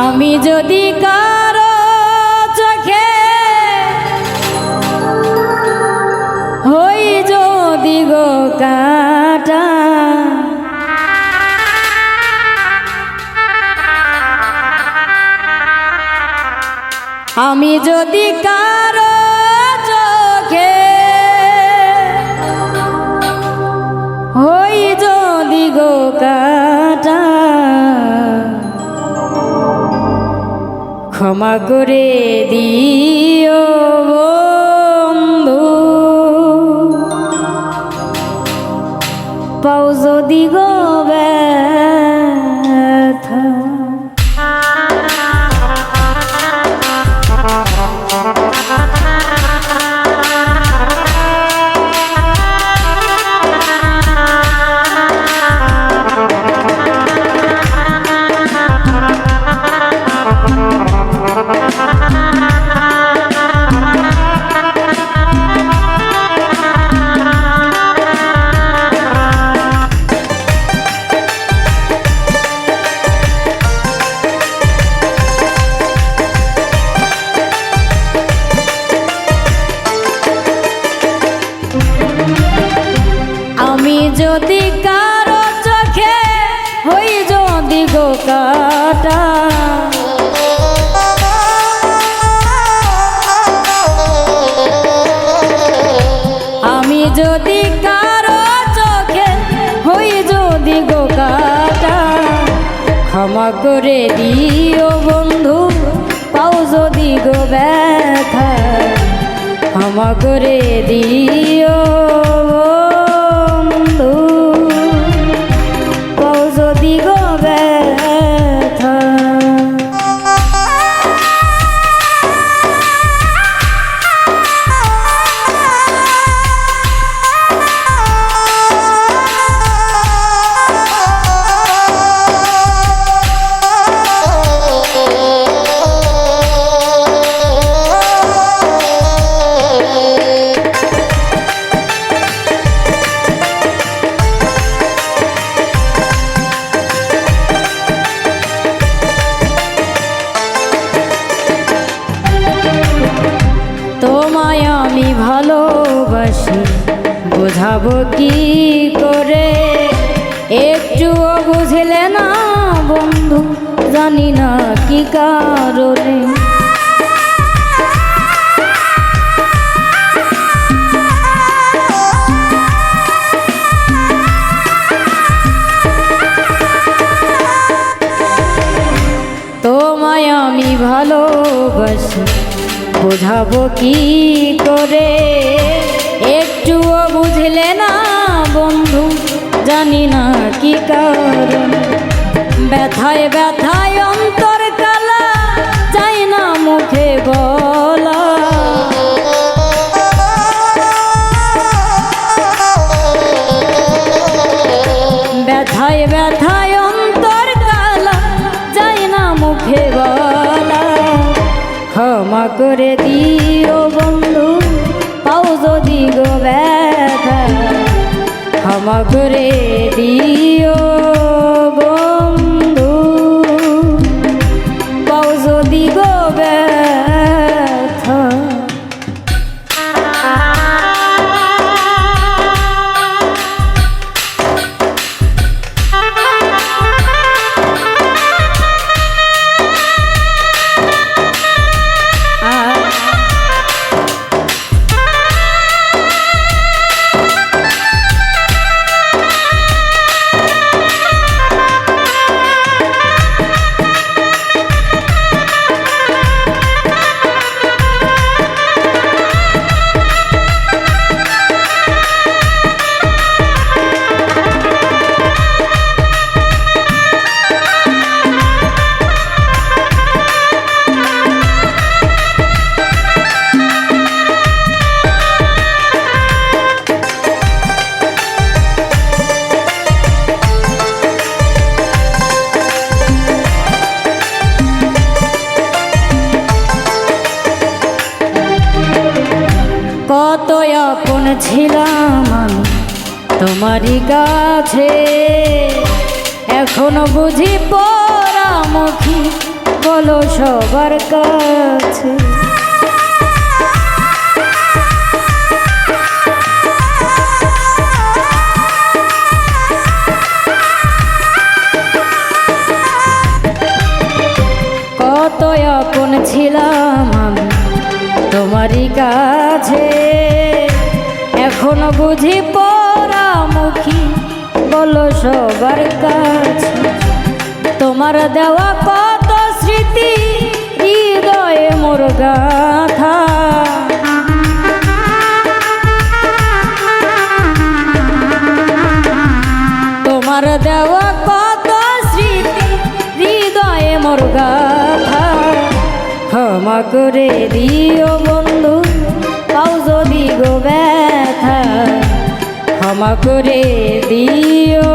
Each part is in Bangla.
আমি যদি কারও চোখে হই যদি গো কাটা আমি যদি কারও ক্ষমা করে দিও বন্ধু। পাও যদি গো যদি কারও চোখে হই যদি গো কাটা। আমি যদি কারও চোখে হই যদি গো কাটা, ক্ষমা করে দিও বন্ধু, পাও যদি গো ব্যথা, ক্ষমা করে দিও বোঝাবো কি করে? একটুও বুঝলে না বন্ধু, জানি না কি কারণে। তোমায় আমি ভালোবাসি, বোঝাবো কি করে? একটুও বুঝলে না বন্ধু, জানি না কি কারণ। ব্যথায় ব্যথায় অন্তর কালা চাই না মুখে বলা। ব্যথায় ব্যথায় অন্তর কালা যায় না মুখে বলা। ক্ষমা করে দিও ক্ষমা করে দিও কত আপন ছিলাম আমি। তোমারই কাছে এখনও বুঝি পরামুখী বলো সবার কাছে। তোমারই কাছে। এখনও বুঝি পরামুখী বলো সবার কাছে। তোমার দেওয়া কত স্মৃতি, হৃদয়ে মোর গাথা। তোমার দেওয়া কত স্মৃতি, হৃদয়ে মোর গাথা। ক্ষমা করে দিও ক্ষমা করে দিও।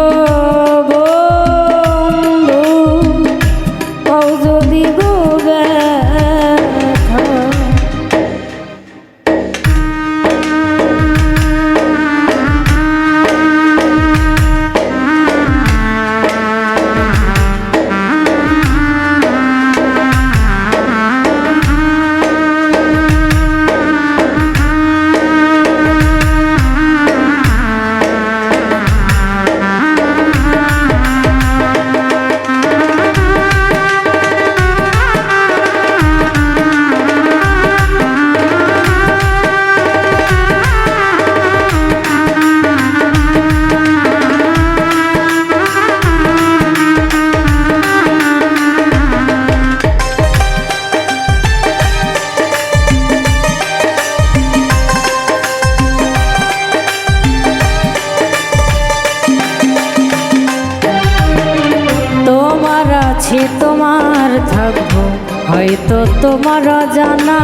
হয়তো তোমার জানা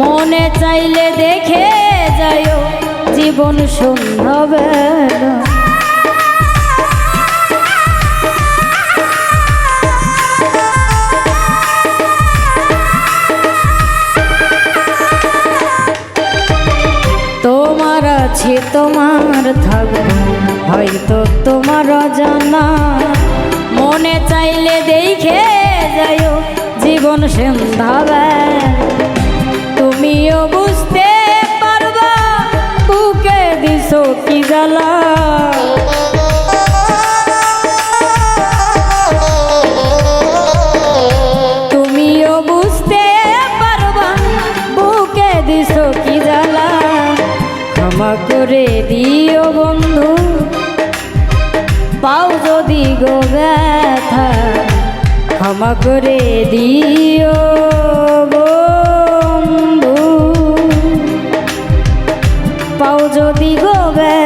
মনে চাইলে দেখে যাইও, জীবন সুন্দর তোমার আছে, তোমার থাকব, হয়তো তোমার জানা মনে চাইলে জীবন সন্ধ্যাবে। তুমিও বুঝতে পারবা, বুকে দিছো কি জ্বালা। তুমিও বুঝতে কি করে দিও বন্ধু, পাও যদি গো ব্যথা। ক্ষমা করে দিও বন্ধু। পাও যদি গো ব্যথা